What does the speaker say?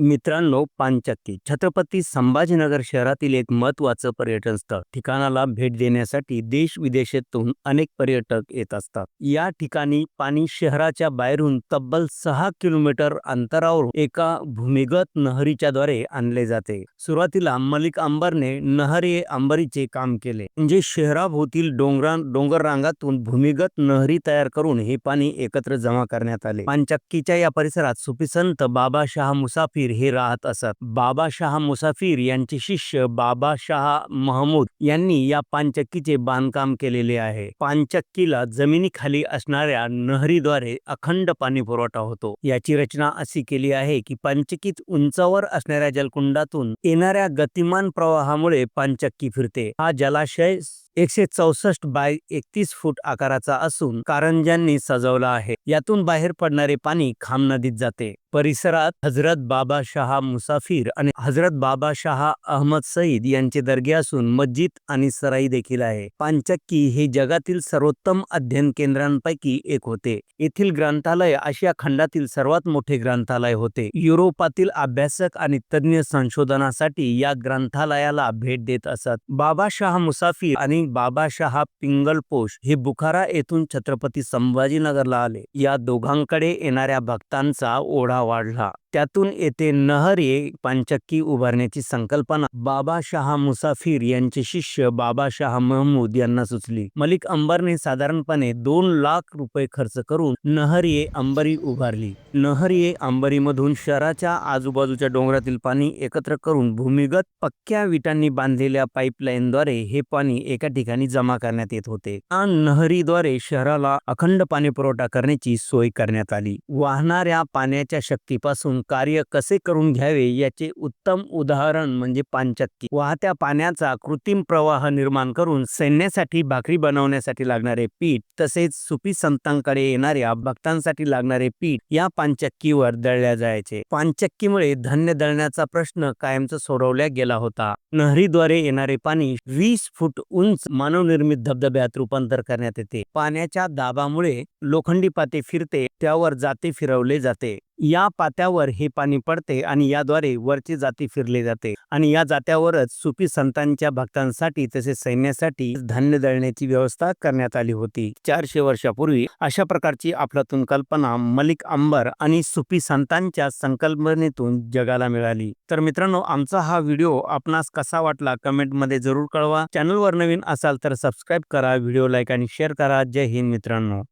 मित्रांनो पानचक्की. छत्रपती संभाजीनगर शहरातील एक महत्वाचं पर्यटन स्थळ. ठिकाणाला भेट देण्यासाठी देश विदेशातून अनेक पर्यटक येत असतात. या ठिकाणी पाणी शहराच्या बाहेरून तब्बल सहा किलोमीटर अंतरावर एका भूमिगत नहरीच्या द्वारे आणले जाते. सुरुवातीला मलिक अंबरने नहरे अंबरीचे काम केले. म्हणजे शहराभोवतील डोंगरा डोंगर रांगातून भूमिगत नहरी तयार करून हे पाणी एकत्र जमा करण्यात आले. पानचक्कीच्या या परिसरात सुपिसंत बाबा शाह मुसाफिर हे राहत असत. बाबाशाह मुसाफिर यांचे शिष्य बाबाशाह महमूद यांनी या पानचक्कीचे बांधकाम केलेले आहे. पानचक्कीला जमिनीखाली असणाऱ्या नहरीद्वारे अखंड पाणी पुरवठा होतो. याची रचना अशी केली आहे की पानचक्कीत उंचावर असणाऱ्या जलकुंडातून येणाऱ्या गतिमान प्रवाहामुळे पानचक्की फिरते. हा जलाशय एकशे चौसष्ट बाय एकतीस फूट आकाराचा असून कारंजांनी सजवला आहे. यातून बाहेर पडणारे पाणी खाम नदीत जाते. परिसरात हजरत बाबा शहा मुसाफिर आणि हजरत बाबा शहा अहमद सईद यांचे दर्गे असून मस्जिद आणि सराई देखील आहे. पांचक्की हे जगातील सर्वोत्तम अध्ययन केंद्रांपैकी एक होते. येथील ग्रंथालय आशिया खंडातील सर्वात मोठे ग्रंथालय होते. युरोपातील अभ्यासक आणि तज्ज्ञ संशोधनासाठी या ग्रंथालयाला भेट देत असत. बाबा शहा मुसाफिर आणि बाबाशाह पिंगलपोश हे बुखारा येथून छत्रपती संभाजीनगरला आले. या दोघांकडे येणाऱ्या भक्तांचा ओढा वाढला. त्यातून येथे नहरे पांचक्की उभारण्याची संकल्पना. बाबाशाह मुसाफिर यांचे शिष्य बाबाशाह महमूद यांना सुचली. मलिक अंबरने साधारणपणे दोन लाख रुपये खर्च करून नहरिये अंबरी उभारली. नहरिये अंबरीमधून शहराच्या आजूबाजूच्या डोंगरातील पाणी एकत्र करून भूमिगत पक्क्या विटांनी बांधलेल्या पाईपलाईनद्वारे हे पाणी एका ठिकाणी जमा करण्यात येत होते. या नहरीद्वारे शहराला अखंड पाणी पुरवठा करण्याची सोय करण्यात आली. वाहणाऱ्या पाण्याच्या शक्तीपासून कार्य कसे करून घ्यावे याचे उत्तम उदाहरण म्हणजे पानचक्की. वाहत्या पाण्याचा कृत्रिम प्रवाह निर्माण करून सैन्यासाठी भाकरी बनवण्यासाठी लागणारे पीठ तसेच सुपी संतांकडे येणाऱ्या भक्तांसाठी लागणारे पीठ या पानचक्कीवर दळल्या जायचे. पानचक्कीमुळे धान्य दळण्याचा प्रश्न कायमचा सोडवल्या गेला होता. नहरीद्वारे येणारे पाणी वीस फूट उंच मानवनिर्मित धबधब्यात रूपांतर करण्यात येते. पाण्याच्या दाबामुळे लोखंडी पाते फिरते त्यावर जाते फिरवले जाते. या पात्यावर हे पाणी पडते आणि याद्वारे वरची जाती फिरले जाते आणि या जात्यावरच सुफी संतांच्या भक्तांसाठी तसेच सैन्यासाठी धान्य दळण्याची व्यवस्था करण्यात आली होती. चारशे वर्षापूर्वी अशा प्रकारची आपलातून कल्पना मलिक अंबर आणि सुफी संतांच्या संकल्पनेतून जगाला मिळाली. तर मित्रांनो आमचा हा व्हिडिओ आपणास कसा वाटला कमेंटमध्ये जरूर कळवा. चॅनलवर नवीन असाल तर सबस्क्राईब करा व्हिडिओ लाईक आणि शेअर करा. जय हिंद मित्रांनो.